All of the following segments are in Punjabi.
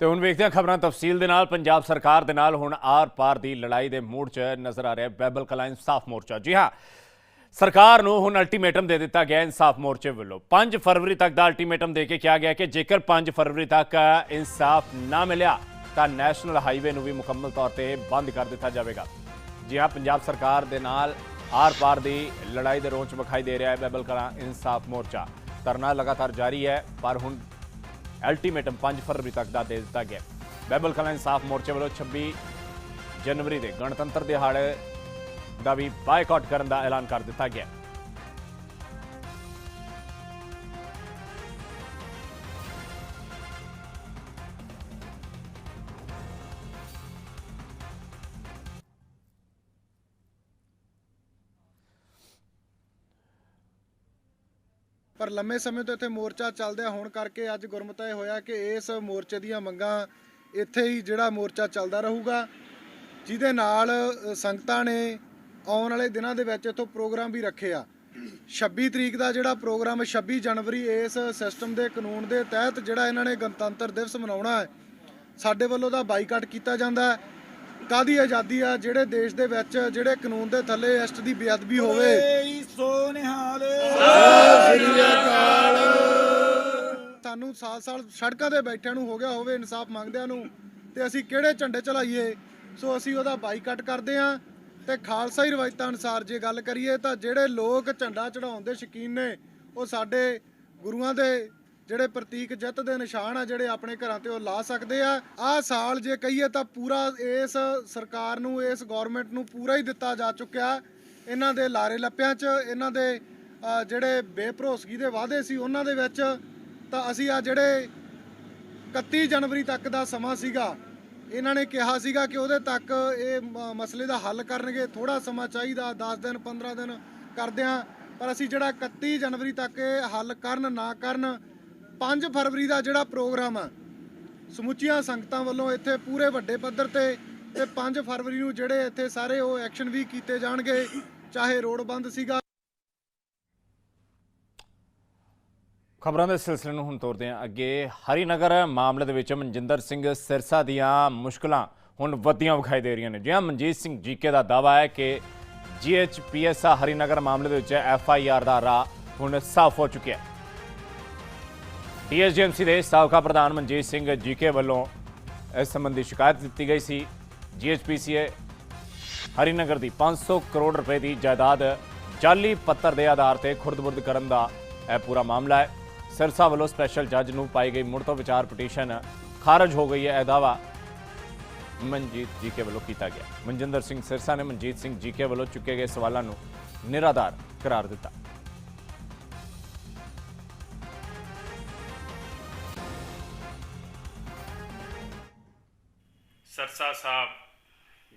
ਤੇ ਹੁਣ ਵੇਖਦੇ ਹਾਂ ਖਬਰਾਂ ਤਫਸੀਲ ਦੇ ਨਾਲ। ਪੰਜਾਬ ਸਰਕਾਰ ਦੇ ਨਾਲ ਹੁਣ ਆਰ-ਪਾਰ ਦੀ ਲੜਾਈ ਦੇ ਮੂਡ 'ਚ ਨਜ਼ਰ ਆ ਰਿਹਾ ਬੈਬਲ ਕਲਾ ਇਨਸਾਫ ਮੋਰਚਾ। ਜੀ ਹਾਂ, ਸਰਕਾਰ ਨੂੰ ਹੁਣ ਅਲਟੀਮੇਟਮ ਦੇ ਦਿੱਤਾ ਗਿਆ ਇਨਸਾਫ ਮੋਰਚੇ ਵੱਲੋਂ। 5 ਫਰਵਰੀ ਤੱਕ ਦਾ ਅਲਟੀਮੇਟਮ ਦੇ ਕੇ ਕਿਹਾ ਗਿਆ ਕਿ ਜੇਕਰ 5 ਫਰਵਰੀ ਤੱਕ ਇਨਸਾਫ ਨਾ ਮਿਲਿਆ, ਤਾਂ ਨੈਸ਼ਨਲ ਹਾਈਵੇ ਨੂੰ ਵੀ ਮੁਕੰਮਲ ਤੌਰ ਤੇ ਬੰਦ ਕਰ ਦਿੱਤਾ ਜਾਵੇਗਾ। ਜੀ ਹਾਂ, ਪੰਜਾਬ ਸਰਕਾਰ ਦੇ ਨਾਲ ਆਰ-ਪਾਰ ਦੀ ਲੜਾਈ ਦੇ ਰੋਚ ਵਿਖਾਈ ਦੇ ਰਿਹਾ ਹੈ ਬੈਬਲ ਕਲਾ ਇਨਸਾਫ ਮੋਰਚਾ। ਧਰਨਾ ਲਗਾਤਾਰ ਜਾਰੀ ਹੈ, ਪਰ ਹੁਣ ਅਲਟੀਮੇਟਮ 5 ਫਰਵਰੀ ਤੱਕ ਦਾ ਦੇ ਦਿੱਤਾ ਗਿਆ। ਬੈਬਲ ਕਲਾ ਇਨਸਾਫ ਮੋਰਚੇ ਵੱਲੋਂ 26 ਜਨਵਰੀ ਦੇ ਗਣਤੰਤਰ ਦਿਹਾੜੇ ਦਾ ਵੀ ਬਾਈਕਾਟ ਕਰਨ ਦਾ ਐਲਾਨ ਕਰ ਦਿੱਤਾ ਗਿਆ। ਪਰ ਲੰਮੇ ਸਮੇਂ ਤੋਂ ਇੱਥੇ ਮੋਰਚਾ ਚੱਲਦਿਆ ਹੋਣ ਕਰਕੇ ਅੱਜ ਗੁਰਮਤਾ ਇਹ ਹੋਇਆ ਕਿ ਇਸ ਮੋਰਚੇ ਦੀਆਂ ਮੰਗਾਂ ਇੱਥੇ ਹੀ ਜਿਹੜਾ ਮੋਰਚਾ ਚੱਲਦਾ ਰਹੂਗਾ, ਜਿਹਦੇ ਨਾਲ ਸੰਗਤਾਂ ਨੇ ਆਉਣ ਵਾਲੇ ਦਿਨਾਂ ਦੇ ਵਿੱਚ ਇੱਥੋਂ ਪ੍ਰੋਗਰਾਮ ਵੀ ਰੱਖੇ ਆ। 26 ਤਰੀਕ ਦਾ ਜਿਹੜਾ ਪ੍ਰੋਗਰਾਮ 26 ਜਨਵਰੀ, ਇਸ ਸਿਸਟਮ ਦੇ ਕਾਨੂੰਨ ਦੇ ਤਹਿਤ ਜਿਹੜਾ ਇਹਨਾਂ ਨੇ ਗਣਤੰਤਰ ਦਿਵਸ ਮਨਾਉਣਾ ਹੈ, ਸਾਡੇ ਵੱਲੋਂ ਦਾ ਬਾਈਕਾਟ ਕੀਤਾ ਜਾਂਦਾ ਹੈ। ਕਾਦੀ ਆਜ਼ਾਦੀ ਆ? ਜਿਹੜੇ ਦੇਸ਼ ਦੇ ਵਿੱਚ ਜਿਹੜੇ ਕਾਨੂੰਨ ਦੇ ਥੱਲੇ ਐਸਟ ਦੀ ਬੇਅਦਬੀ ਹੋਵੇ। ਸੋ ਨਿਹਾਲ। ਸਾਲ ਸਾਲ ਸੜਕਾਂ ਤੇ ਬੈਠਿਆਂ ਨੂੰ ਹੋ ਗਿਆ ਹੋਵੇ, ਇਨਸਾਫ ਮੰਗਦਿਆਂ ਨੂੰ, ਤੇ ਅਸੀਂ ਕਿਹੜੇ ਝੰਡੇ ਚਲਾਈਏ? ਸੋ ਅਸੀਂ ਉਹਦਾ ਬਾਈਕਾਟ ਕਰਦੇ ਆਂ ਤੇ ਹੀ ਰਵਾਇਤਾਂ ਅਨੁਸਾਰ ਜੇ ਗੱਲ ਕਰੀਏ ਤਾਂ ਜਿਹੜੇ ਲੋਕ ਝੰਡਾ ਚੜਾਉਣ ਦੇ ਸ਼ੌਕੀਨ ਨੇ, ਉਹ ਸਾਡੇ ਗੁਰੂਆਂ ਦੇ ਜਿਹੜੇ ਪ੍ਰਤੀਕ ਜਿੱਤ ਦੇ ਨਿਸ਼ਾਨ ਆ, ਜਿਹੜੇ ਆਪਣੇ ਘਰਾਂ ਤੇ ਉਹ ਲਾ ਸਕਦੇ ਆ। ਆਹ ਸਾਲ ਜੇ ਕਹੀਏ ਤਾਂ ਪੂਰਾ ਇਸ ਸਰਕਾਰ ਨੂੰ, ਇਸ ਗਵਰਨਮੈਂਟ ਨੂੰ ਪੂਰਾ ਹੀ ਦਿੱਤਾ ਜਾ ਚੁੱਕਿਆ। ਇਹਨਾਂ ਦੇ ਲਾਰੇ ਲੱਪਿਆਂ 'ਚ, ਇਹਨਾਂ ਦੇ ਜਿਹੜੇ ਬੇਭਰੋਸਗੀ ਦੇ ਵਾਅਦੇ ਸੀ, ਉਹਨਾਂ ਦੇ ਵਿੱਚ ਤਾਂ ਅਸੀਂ ਆ ਜਿਹੜੇ 31 ਜਨਵਰੀ ਤੱਕ ਦਾ ਸਮਾਂ ਸੀਗਾ, ਇਹਨਾਂ ਨੇ ਕਿਹਾ ਸੀਗਾ ਕਿ ਉਹਦੇ ਤੱਕ ਇਹ ਮ- ਮਸਲੇ ਦਾ ਹੱਲ ਕਰਨਗੇ ਥੋੜਾ ਸਮਾਂ ਚਾਹੀਦਾ 10 ਦਿਨ 15 ਦਿਨ ਕਰਦੇ ਹਾਂ। ਪਰ ਅਸੀਂ ਜਿਹੜਾ 31 ਜਨਵਰੀ ਤੱਕ ਇਹ ਹੱਲ ਕਰਨ ਨਾ ਕਰਨ 5 ਫਰਵਰੀ ਦਾ ਜਿਹੜਾ ਪ੍ਰੋਗਰਾਮ ਆ, ਸਮੁੱਚੀਆਂ ਸੰਗਤਾਂ ਵੱਲੋਂ ਇੱਥੇ ਪੂਰੇ ਵੱਡੇ ਪੱਧਰ ਤੇ ਤੇ 5 ਫਰਵਰੀ ਨੂੰ ਜਿਹੜੇ ਇੱਥੇ ਸਾਰੇ ਉਹ ਐਕਸ਼ਨ ਵੀ ਕੀਤੇ ਜਾਣਗੇ, ਚਾਹੇ ਰੋਡ ਬੰਦ ਸੀਗਾ ਖਬਰਾਂ ਦੇ ਸਿਲਸਿਲੇ ਨੂੰ ਹੁਣ ਤੋਰਦੇ ਹਾਂ ਅੱਗੇ। ਹਰੀਨਗਰ ਮਾਮਲੇ ਦੇ ਵਿੱਚ ਮਨਜਿੰਦਰ ਸਿੰਘ ਸਿਰਸਾ ਦੀਆਂ ਮੁਸ਼ਕਲਾਂ ਹੁਣ ਵਧੀਆਂ ਵਿਖਾਈ ਦੇ ਰਹੀਆਂ ਨੇ। ਜਿਵੇਂ ਮਨਜੀਤ ਸਿੰਘ ਜੀਕੇ ਦਾ ਦਾਵਾ ਹੈ ਕਿ ਜੀਐਚਪੀਐਸ ਹਰੀਨਗਰ ਮਾਮਲੇ ਦੇ ਵਿੱਚ ਐਫਆਈਆਰ ਦਾ ਰਾਹ ਹੁਣ ਸਾਫ਼ ਹੋ ਚੁੱਕਿਆ ਹੈ। ਡੀਐਸਜੀਐਮਸੀ ਦੇ ਸਾਬਕਾ ਪ੍ਰਧਾਨ ਮਨਜੀਤ ਸਿੰਘ ਜੀਕੇ ਵੱਲੋਂ ਇਸ ਸੰਬੰਧੀ ਸ਼ਿਕਾਇਤ ਦਿੱਤੀ ਗਈ ਸੀ। ਜੀਐਚਪੀਸੀਏ ਹਰੀਨਗਰ ਦੀ 500 ਕਰੋੜ ਰੁਪਏ ਦੀ ਜਾਇਦਾਦ ਜਾਲੀ ਪੱਤਰ ਦੇ ਆਧਾਰ ਤੇ ਖੁਰਦਬੁਰਦ ਕਰਨ ਦਾ ਇਹ ਪੂਰਾ ਮਾਮਲਾ ਹੈ। ਸਿਰਸਾ ਵੱਲੋਂ ਸਪੈਸ਼ਲ ਜੱਜ ਨੂੰ ਪਾਈ ਗਈ ਮੁੜ ਤੋਂ ਵਿਚਾਰ ਪਟੀਸ਼ਨ ਖਾਰਜ ਹੋ ਗਈ ਹੈ। ਇਹ ਦਾਵਾ ਮਨਜੀਤ ਜੀਕੇ ਵੱਲੋਂ ਕੀਤਾ ਗਿਆ। ਮਨਜਿੰਦਰ ਸਿੰਘ ਸਿਰਸਾ ਨੇ ਮਨਜੀਤ ਸਿੰਘ ਜੀਕੇ ਵੱਲੋਂ ਚੁੱਕੇ ਗਏ ਸਵਾਲਾਂ ਨੂੰ ਨਿਰਾਧਾਰ ਕਰਾਰ ਦਿੱਤਾ। ਸਰਸਾ ਸਾਹਿਬ,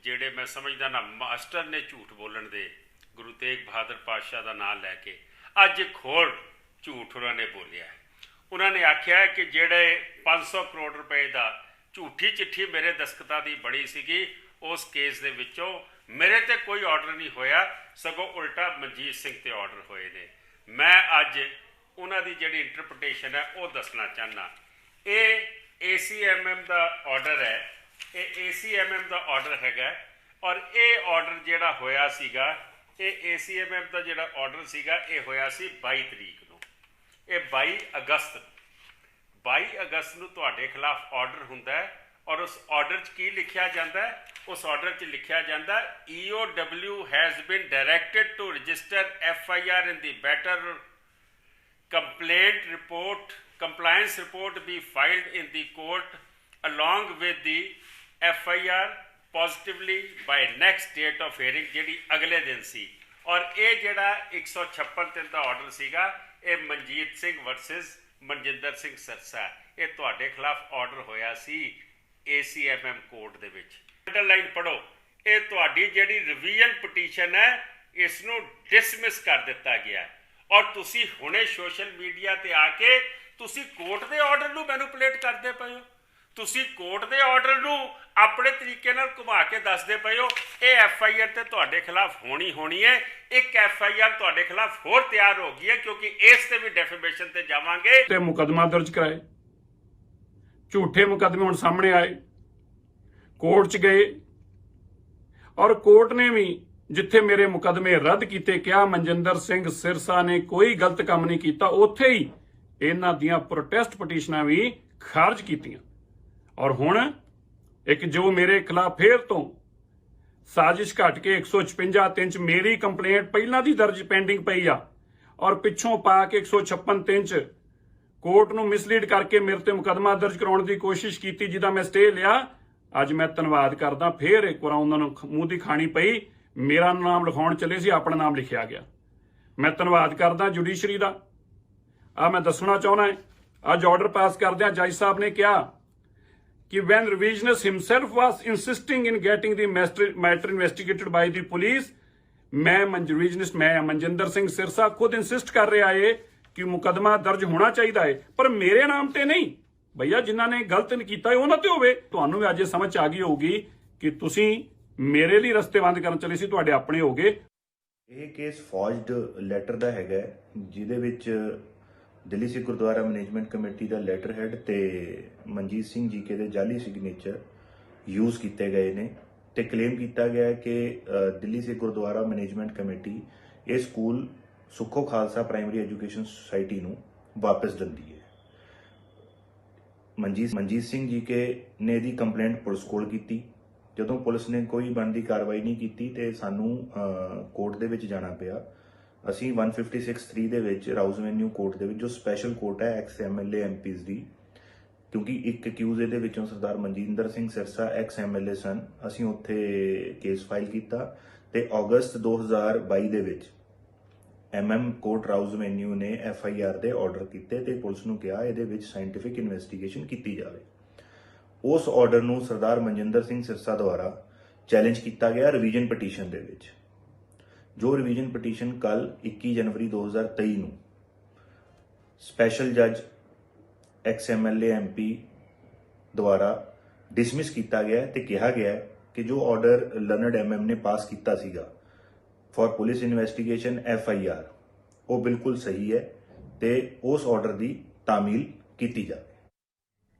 ਜਿਹੜੇ ਮੈਂ ਸਮਝਦਾ ਨਾ, ਮਾਸਟਰ ਨੇ ਝੂਠ ਬੋਲਣ ਦੇ ਗੁਰੂ ਤੇਗ ਬਹਾਦਰ ਪਾਤਸ਼ਾਹ ਦਾ ਨਾਮ ਲੈ ਕੇ ਅੱਜ ਇੱਕ ਹੋਰ ਝੂਠ ਉਹਨਾਂ ਨੇ ਬੋਲਿਆ। ਉਹਨਾਂ ਨੇ ਆਖਿਆ ਕਿ ਜਿਹੜੇ 500 ਕਰੋੜ ਰੁਪਏ ਦਾ ਝੂਠੀ ਚਿੱਠੀ ਮੇਰੇ ਦਸਖਤਾਂ ਦੀ ਬੜੀ ਸੀਗੀ, ਉਸ ਕੇਸ ਦੇ ਵਿੱਚੋਂ ਮੇਰੇ ਤੇ ਕੋਈ ਆਰਡਰ ਨਹੀਂ ਹੋਇਆ, ਸਗੋਂ ਉਲਟਾ ਮਨਜੀਤ ਸਿੰਘ ਤੇ ਆਰਡਰ ਹੋਏ ਨੇ। ਮੈਂ ਅੱਜ ਉਹਨਾਂ ਦੀ ਜਿਹੜੀ ਇੰਟਰਪ੍ਰੀਟੇਸ਼ਨ ਹੈ, ਉਹ ਦੱਸਣਾ ਚਾਹਨਾ ਇਹ ACMM ਦਾ ਆਰਡਰ ਹੈ। ਇਹ ACMM ਦਾ ਆਰਡਰ ਹੈਗਾ ਔਰ ਇਹ ਆਰਡਰ ਜਿਹੜਾ ਹੋਇਆ ਸੀਗਾ, ਇਹ ACMM ਦਾ ਜਿਹੜਾ ਆਰਡਰ ਸੀਗਾ, ਇਹ ਹੋਇਆ ਸੀ 22 ਤਰੀਕ ਨੂੰ। ਇਹ 22 ਅਗਸਤ 22 ਅਗਸਤ ਨੂੰ ਤੁਹਾਡੇ ਖਿਲਾਫ ਆਰਡਰ ਹੁੰਦਾ ਹੈ ਔਰ ਉਸ ਆਰਡਰ 'ਚ ਕੀ ਲਿਖਿਆ ਜਾਂਦਾ ਹੈ ਉਸ ਆਰਡਰ 'ਚ ਲਿਖਿਆ ਜਾਂਦਾ EOW has been directed to register FIR in the better complaint report compliance report be filed in the court along with the FIR positively by next date of hearing ਜਿਹੜੀ ਅਗਲੇ ਦਿਨ ਸੀ ਔਰ ਇਹ ਜਿਹੜਾ 156 ਦਿਨ ਦਾ ਆਰਡਰ ਸੀਗਾ ਇਹ ਮਨਜੀਤ ਸਿੰਘ ਵਰਸਸ ਮਨਜਿੰਦਰ ਸਿੰਘ ਸਰਸਾ। ਇਹ ਤੁਹਾਡੇ ਖਿਲਾਫ ਆਰਡਰ ਹੋਇਆ ਸੀ ACMM ਕੋਰਟ ਦੇ ਵਿੱਚ। ਅੰਡਰਲਾਈਨ ਪੜੋ ਇਹ ਤੁਹਾਡੀ ਜਿਹੜੀ ਰਿਵੀਜ਼ਨ ਪਟੀਸ਼ਨ ਹੈ ਇਸ ਨੂੰ ਡਿਸਮਿਸ ਕਰ ਦਿੱਤਾ ਗਿਆ। ਔਰ ਤੁਸੀਂ ਹੁਣੇ ਸੋਸ਼ਲ ਮੀਡੀਆ ਤੇ ਆ ਕੇ ਤੁਸੀਂ ਕੋਰਟ ਦੇ ਆਰਡਰ ਨੂੰ ਮੈਨੂਪੂਲੇਟ ਕਰਦੇ ਪਏ ਹੋ। ਤੁਸੀਂ ਕੋਰਟ ਦੇ ਆਰਡਰ ਨੂੰ ਆਪਣੇ ਤਰੀਕੇ ਨਾਲ ਘੁਮਾ ਕੇ ਦੱਸਦੇ ਪਏ ਹੋ, ਇਹ ਐਫ ਆਈ ਆਰ ਤੇ ਤੁਹਾਡੇ ਖਿਲਾਫ ਹੋਣੀ ਹੋਣੀ ਹੈ, ਇੱਕ ਐਫ ਆਈ ਆਰ ਤੁਹਾਡੇ ਖਿਲਾਫ ਹੋਰ ਤਿਆਰ ਹੋ ਗਈ ਹੈ, ਕਿਉਂਕਿ ਇਸ ਤੇ ਵੀ ਡੈਫੇਮੇਸ਼ਨ ਤੇ ਜਾਵਾਂਗੇ। ਤੇ ਮੁਕਦਮਾ ਦਰਜ ਕਰਾਏ। ਝੂਠੇ ਮੁਕੱਦਮੇ ਹੁਣ ਸਾਹਮਣੇ ਆਏ। ਕੋਰਟ 'ਚ ਗਏ। ਔਰ ਕੋਰਟ ਨੇ ਵੀ ਜਿੱਥੇ ਮੇਰੇ ਮੁਕੱਦਮੇ ਰੱਦ ਕੀਤੇ, ਕਿਹਾ ਮਨਜਿੰਦਰ ਸਿੰਘ ਸਿਰਸਾ ਨੇ ਕੋਈ ਗਲਤ ਕੰਮ ਨਹੀਂ ਕੀਤਾ, ਉੱਥੇ ਹੀ ਇਹਨਾਂ ਦੀਆਂ ਪ੍ਰੋਟੈਸਟ ਪਟੀਸ਼ਨਾਂ ਵੀ ਖਾਰਜ ਕੀਤੀਆਂ। ਔਰ ਹੁਣ ਇੱਕ ਜੋ ਮੇਰੇ ਖਿਲਾਫ ਫੇਰ ਤੋਂ ਸਾਜ਼ਿਸ਼ ਘਟ ਕੇ 156 ਤਿੰਨ ਚ ਮੇਰੀ ਕੰਪਲੇਂਟ ਪਹਿਲਾਂ ਦੀ ਦਰਜ ਪੈਂਡਿੰਗ ਪਈ ਆ ਔਰ ਪਿੱਛੋਂ ਪਾ ਕੇ 156 ਤਿੰਨ ਚ ਕੋਰਟ ਨੂੰ ਮਿਸਲੀਡ ਕਰਕੇ ਮੇਰੇ ਤੇ ਮੁਕਦਮਾ ਦਰਜ ਕਰਾਉਣ ਦੀ ਕੋਸ਼ਿਸ਼ ਕੀਤੀ, ਜਿਹਦਾ ਮੈਂ ਸਟੇ ਲਿਆ। ਅੱਜ ਮੈਂ ਧੰਨਵਾਦ ਕਰਦਾ। ਫੇਰ ਇੱਕ ਵਾਰ ਉਹਨਾਂ ਨੂੰ ਮੂੰਹ ਦੀ ਖਾਣੀ ਪਈ। ਮੇਰਾ ਨਾਮ ਲਿਖਾਉਣ ਚੱਲੇ ਸੀ, ਆਪਣਾ ਨਾਮ ਲਿਖਿਆ ਗਿਆ। ਮੈਂ ਧੰਨਵਾਦ ਕਰਦਾ ਜੁਡੀਸ਼ਰੀ ਦਾ। ਆ ਮੈਂ ਦੱਸਣਾ ਚਾਹੁੰਦਾ ਹੈ। ਅੱਜ ਆਰਡਰ ਪਾਸ ਕਰਦਿਆਂ ਜੱਜ ਸਾਹਿਬ ਨੇ ਕਿਹਾ ਕਿ when revisionist himself was insisting in getting the matter investigated by the police, ਮੈਂ ਮਨਜ ਮੈਂ ਮਨਜਿੰਦਰ ਸਿੰਘ ਸਿਰਸਾ ਖੁਦ ਇਨਸਿਸਟ ਕਰ ਰਿਹਾ ਏ ਕਿ ਮੁਕਦਮਾ ਦਰਜ ਹੋਣਾ ਚਾਹੀਦਾ ਏ। ਪਰ ਮੇਰੇ ਨਾਮ ਤੇ ਨਹੀਂ। ਭਈਆ, ਜਿਨ੍ਹਾਂ ਨੇ ਗਲਤ ਕੀਤਾ ਉਹਨਾਂ ਤੇ ਹੋਵੇ। ਤੁਹਾਨੂੰ ਵੀ ਅੱਜ ਇਹ ਸਮਝ ਆ ਗਈ ਹੋਊਗੀ ਕਿ ਤੁਸੀਂ ਮੇਰੇ ਲਈ ਰਸਤੇ ਬੰਦ ਕਰਨ ਚਲੇ ਸੀ, ਤੁਹਾਡੇ ਆਪਣੇ ਹੋਗੇ ਇਹ ਕੇਸ ਫੌਜਡ ਲੈਟਰ ਦਾ ਹੈਗਾ ਜਿਹਦੇ ਵਿੱਚ ਦਿੱਲੀ ਸਿੱਖ ਗੁਰਦੁਆਰਾ ਮੈਨੇਜਮੈਂਟ ਕਮੇਟੀ ਦਾ ਲੈਟਰ ਹੈਡ ਤੇ ਮਨਜੀਤ ਸਿੰਘ ਜੀ ਕੇ ਦੇ ਜਾਲੀ ਸਿਗਨੇਚਰ ਯੂਜ਼ ਕੀਤੇ ਗਏ ਨੇ ਤੇ ਕਲੇਮ ਕੀਤਾ ਗਿਆ ਹੈ ਕਿ ਦਿੱਲੀ ਸਿੱਖ ਗੁਰਦੁਆਰਾ ਮੈਨੇਜਮੈਂਟ ਕਮੇਟੀ ਇਹ school Sukho Khalsa primary education society ਨੂੰ ਵਾਪਸ ਦਿੰਦੀ ਹੈ। ਮਨਜੀਤ ਮਨਜੀਤ ਸਿੰਘ ਜੀ ਕੇ ਨੇ ਇਹਦੀ ਕੰਪਲੇਂਟ ਪੁਲਿਸ ਕੋਲ ਕੀਤੀ। ਜਦੋਂ ਪੁਲਿਸ ਨੇ ਕੋਈ ਬਣਦੀ ਕਾਰਵਾਈ ਨਹੀਂ ਕੀਤੀ ਤੇ ਸਾਨੂੰ ਕੋਰਟ ਦੇ ਵਿੱਚ ਜਾਣਾ ਪਿਆ। ਅਸੀਂ 156.3 ਦੇ ਵਿੱਚ ਰਾਊਜ਼ ਵੈਨਿਊ ਕੋਰਟ ਦੇ ਵਿੱਚ, ਜੋ ਸਪੈਸ਼ਲ ਕੋਰਟ ਹੈ ਐਕਸ ਐਮਐਲਏ ਐਮਪੀਜ਼ ਦੀ, ਕਿਉਂਕਿ ਇੱਕ ਅਕਿਊਜ਼ ਇਹਦੇ ਵਿੱਚੋਂ ਸਰਦਾਰ ਮਨਜਿੰਦਰ ਸਿੰਘ ਸਿਰਸਾ ਐਕਸ ਐਮਐਲਏ ਸਨ, ਅਸੀਂ ਉੱਥੇ ਕੇਸ ਫਾਈਲ ਕੀਤਾ ਤੇ ਅਗਸਤ 2022 ਦੇ ਵਿੱਚ ਐਮਐਮ ਕੋਰਟ ਰਾਊਜ਼ ਵੈਨਿਊ ਨੇ ਐਫਆਈਆਰ ਦੇ ਆਰਡਰ ਕੀਤੇ ਤੇ ਪੁਲਿਸ ਨੂੰ ਕਿਹਾ ਇਹਦੇ ਵਿੱਚ ਸਾਇੰਟੀਫਿਕ ਇਨਵੈਸਟੀਗੇਸ਼ਨ ਕੀਤੀ ਜਾਵੇ। ਉਸ ਆਰਡਰ ਨੂੰ ਸਰਦਾਰ ਮਨਜਿੰਦਰ ਸਿੰਘ ਸਿਰਸਾ ਦੁਆਰਾ ਚੈਲੰਜ ਕੀਤਾ ਗਿਆ ਰਿਵੀਜ਼ਨ ਪਟੀਸ਼ਨ ਦੇ ਵਿੱਚ। ਜੋ ਰਿਵੀਜ਼ਨ ਪਟੀਸ਼ਨ ਕੱਲ 21 ਜਨਵਰੀ 2023 ਨੂੰ। ਸਪੈਸ਼ਲ ਜੱਜ ਐਕਸ ਐਮਐਲਏ ਐਮਪੀ ਦੁਆਰਾ ਡਿਸਮਿਸ ਕੀਤਾ ਗਿਆ ਹੈ ਤੇ ਕਿਹਾ ਗਿਆ ਕਿ ਜੋ ਆਰਡਰ ਲਰਨਡ ਐਮਐਮ ਨੇ ਪਾਸ ਕੀਤਾ ਸੀਗਾ ਫॉर ਪੁਲਿਸ ਇਨਵੈਸਟੀਗੇਸ਼ਨ ਐਫਆਈਆਰ ਉਹ ਬਿਲਕੁਲ ਸਹੀ ਹੈ ਤੇ ਉਸ ਆਰਡਰ ਦੀ ਤਾਮੀਲ ਕੀਤੀ ਜਾਵੇ